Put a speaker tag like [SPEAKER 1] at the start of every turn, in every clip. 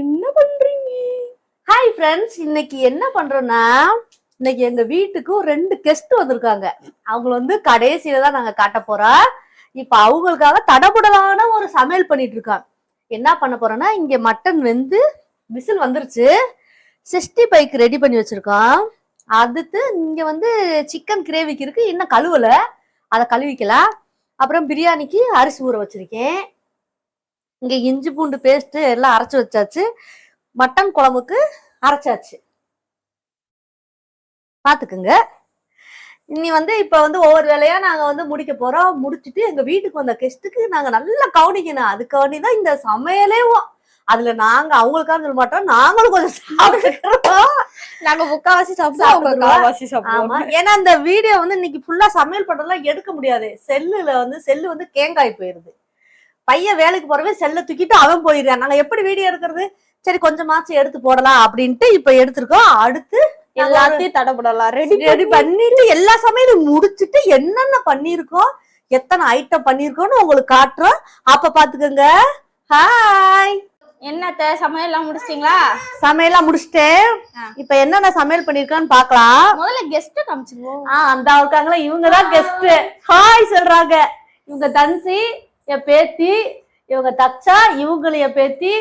[SPEAKER 1] என்ன பண்றீங்க?
[SPEAKER 2] Hi friends இன்னைக்கு என்ன பண்றோம்னா இன்னைக்கு எங்க வீட்டுக்கு ரெண்டு கெஸ்ட் வந்திருக்காங்க. அவங்க வந்து கடைசியில தான் நாங்க காட்ட போறோம். இப்ப அவங்களுக்காக தடபுடலான ஒரு சமையல் பண்ணிட்டு இருக்காங்க. என்ன பண்ண போறோம்னா இங்க மட்டன் வெந்து விசில் வந்துருச்சு. சிக்ஸ்டி பைக்கு ரெடி பண்ணி வச்சிருக்கோம். அடுத்து இங்க வந்து சிக்கன் கிரேவிக்கு இருக்கு. இன்னும் கழுவல. அதை கழுவிக்கலாம். அப்புறம் பிரியாணிக்கு அரிசி ஊற வச்சிருக்கேன். இங்க இஞ்சி பூண்டு பேஸ்ட் எல்லாம் அரைச்சு வச்சாச்சு. மட்டன் குழம்புக்கு அரைச்சாச்சு. பாத்துக்குங்க. இனி வந்து இப்ப வந்து ஒவ்வொரு வேலையா நாங்க வந்து முடிக்க போறோம். முடிச்சிட்டு எங்க வீட்டுக்கு வந்த கெஸ்ட்டுக்கு நாங்க நல்லா கவனிக்கணும். அதுக்காண்டி தான் இந்த சமையலே அதுல நாங்க அவங்களுக்காக சொல்ல மாட்டோம். நாங்களும் கொஞ்சம் சாப்பிட்டுக்கிறோம்.
[SPEAKER 1] நாங்க முக்காவாசி சாப்பிடுவோம்.
[SPEAKER 2] ஆமா. ஏன்னா இந்த வீடியோ வந்து இன்னைக்கு ஃபுல்லா சமையல் பண்றதெல்லாம் எடுக்க முடியாது. செல்லுல வந்து செல்லு வந்து கேங்காய் போயிருது. பையன் வேலைக்கு போறவே செல்லை தூக்கிட்டு அவன் போயிடுறான். நாங்க எப்படி வீடியோ எடுக்கிறது? சரி கொஞ்சமாச்சும் எடுத்து போடலாம் அப்படின்ட்டு இப்ப எடுத்திருக்கோம். அடுத்து
[SPEAKER 1] எல்லாத்தையும் தடப்படலாம் ரெடி
[SPEAKER 2] ரெடி பண்ணிட்டு எல்லா சமையலும் முடிச்சிட்டு என்னென்ன பண்ணிருக்கோம் எத்தனை ஐட்டம் பண்ணிருக்கோம்னு உங்களுக்கு காட்டுறோம். அப்ப பாத்துக்கோங்க. ஹாய்
[SPEAKER 1] என்னத்த சமையல் எல்லாம் முடிச்சிட்டீங்களா?
[SPEAKER 2] சமையல்லாம் முடிச்சிட்டேன்.
[SPEAKER 1] ஆ.
[SPEAKER 2] இப்ப என்னென்ன சமையல் பண்ணிருக்கோன்னு பாக்கலாம்.
[SPEAKER 1] முதல்ல கெஸ்ட் காமிச்சிருவோம்.
[SPEAKER 2] ஆ அந்த இருக்காங்களா இவங்க தான் கெஸ்ட் ஹாய் சொல்றாங்க. இவங்க தன்சி என் பேத்தி இவங்க தக்ஷா இவங்கள என் பேத்தி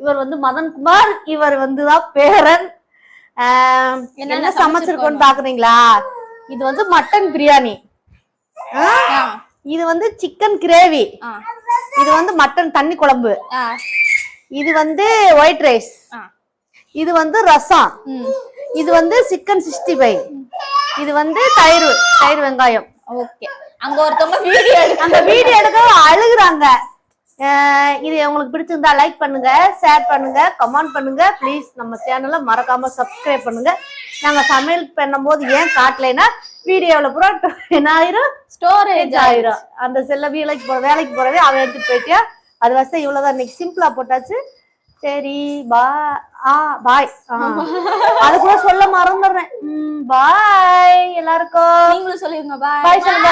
[SPEAKER 2] இவர் வந்து மதன்குமார் இவர் வந்து தான் பேரன்
[SPEAKER 1] என்னென்ன
[SPEAKER 2] என்ன சமைச்சிருக்கோன்னு பாக்குறீங்களா? இது வந்து மட்டன் பிரியாணி. இது வந்து சிக்கன் கிரேவி. இது வந்து மட்டன் தண்ணி குழம்பு. இது வந்து ஒயிட் ரைஸ். இது வந்து ரசம். இது வந்து சிக்கன் சிக்ஸ்டி ஃபைவ். இது வந்து தயிர் தயிர் வெங்காயம்.
[SPEAKER 1] ஓகே. அங்க ஒருத்தவங்க வீடியோ
[SPEAKER 2] அந்த வீடியோ எடுக்க அழுகுறாங்க. இது உங்களுக்கு பிடிச்சிருந்தா லைக் பண்ணுங்க ஷேர் பண்ணுங்க கமெண்ட் பண்ணுங்க. ப்ளீஸ் நம்ம சேனலை மறக்காம சப்ஸ்கிரைப் பண்ணுங்க. நாங்க சமையல் பண்ணும்போது ஏன் காட்டலைன்னா வீடியோல பூரா என்ன ஆயிரும்
[SPEAKER 1] ஸ்டோரேஜ்
[SPEAKER 2] ஆயிரும். அந்த செல்ல வேலைக்கு போற வேலைக்கு போறவே அவன் எடுத்துட்டு போயிட்டியா? அது வசதி இவ்வளவுதான். இன்னைக்கு சிம்பிளா போட்டாச்சு. சரி பா ஆ பாய் அது கூட சொல்ல மறந்துடுறேன். பாய் எல்லாருக்கும்.
[SPEAKER 1] நீங்களும் சொல்லிருங்க. பாய்
[SPEAKER 2] பாய் சொல்லுங்க